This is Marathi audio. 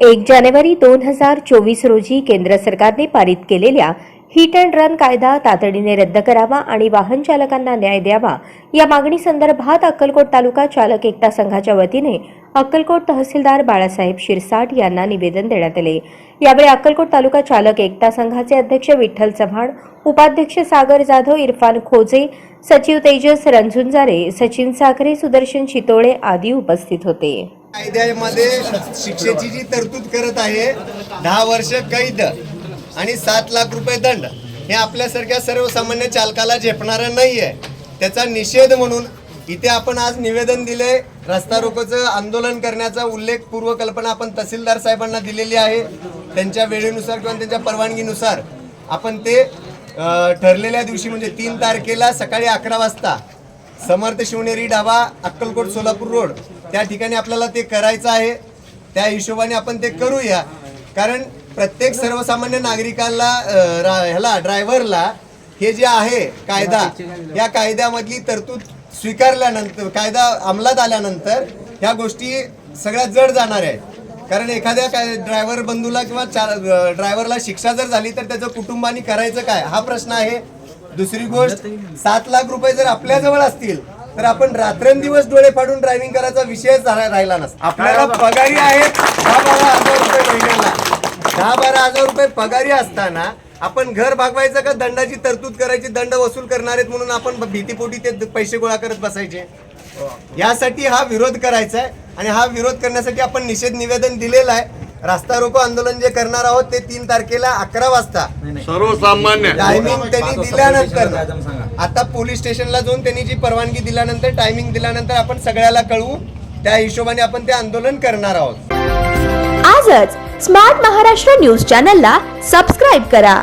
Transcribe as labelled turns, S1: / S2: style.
S1: एक जानेवारी दोन हजार चोवीस रोजी केंद्र सरकारने पारित केलेल्या हिट अँड रन कायदा तातडीने रद्द करावा आणि वाहन चालकांना न्याय द्यावा या मागणी संदर्भात अक्कलकोट तालुका चालक एकता संघाच्या वतीने अक्कलकोट तहसीलदार बाळासाहेब शिरसाट यांना निवेदन देण्यात आले. यावेळी अक्कलकोट तालुका चालक एकता संघाचे अध्यक्ष विठ्ठल चव्हाण उपाध्यक्ष सागर जाधव इरफान खोजे सचिव तेजस रणझुंजारे सचिन साखरे सुदर्शन चितोळे आदी उपस्थित होते.
S2: कायद्यामध्ये शिक्षेची जी तरतूद करत आहे दहा वर्ष कैद आणि सात लाख रुपये दंड हे आपल्यासारख्या सर्वसामान्य चालकाला झेपणारं नाही आहे त्याचा निषेध म्हणून इथे आपण आज निवेदन दिले रस्ता रोकोचं आंदोलन करण्याचा उल्लेख पूर्वकल्पना आपण तहसीलदार साहेबांना दिलेली आहे. त्यांच्या वेळेनुसार किंवा त्यांच्या परवानगीनुसार आपण ते ठरलेल्या दिवशी म्हणजे तीन तारखेला सकाळी अकरा वाजता समर्थ शिवनेरी डाबा अक्कलकोट सोलापूर रोड. त्या ठिकाणी आपल्याला ते करायचं आहे. त्या हिशोबाने आपण ते करूया. कारण प्रत्येक सर्वसामान्य नागरिकाला रा- ह्याला ड्रायव्हरला हे जे आहे कायदा या कायद्यामधली तरतूद स्वीकारल्यानंतर कायदा अंमलात आल्यानंतर ह्या गोष्टी सगळ्यात जड जाणार आहेत. कारण एखाद्या काय ड्रायव्हर बंधूला किंवा ड्रायव्हरला शिक्षा जर झाली तर त्याचं कुटुंबानी करायचं काय? हा प्रश्न आहे. दुसरी गोष्ट सात लाख रुपये जर आपल्याजवळ असतील तर आपण रात्रंदिवस डोळे फाडून ड्रायव्हिंग करायचा विषयच राहिला नसता. आपल्याला पगारी आहेत दहा बारा हजार रुपये महिन्याला. दहा बारा हजार रुपये पगारी असताना आपण घर भागवायचं का दंडाची तरतूद करायची दंड वसूल करणार आहेत म्हणून आपण भीतीपोटी ते पैसे गोळा करत बसायचे? यासाठी हा विरोध करायचा आहे आणि हा विरोध करण्यासाठी आपण निषेध निवेदन दिलेलं आहे. रास्ता रोको आंदोलन जे करणार आहोत ते तीन तारखेला अकरा वाजता.
S3: सर्वसामान्य.
S2: टायमिंग त्यांनी दिल्यानंतर. आता पोलीस स्टेशनला जाऊन त्यांनी जी परवानगी दिल्यानंतर टायमिंग दिल्यानंतर आपण सगळ्याला कळवू. त्या हिशोबाने आपण ते आंदोलन करणार आहोत.
S4: आजच स्मार्ट महाराष्ट्र न्यूज चॅनलला सबस्क्राईब करा.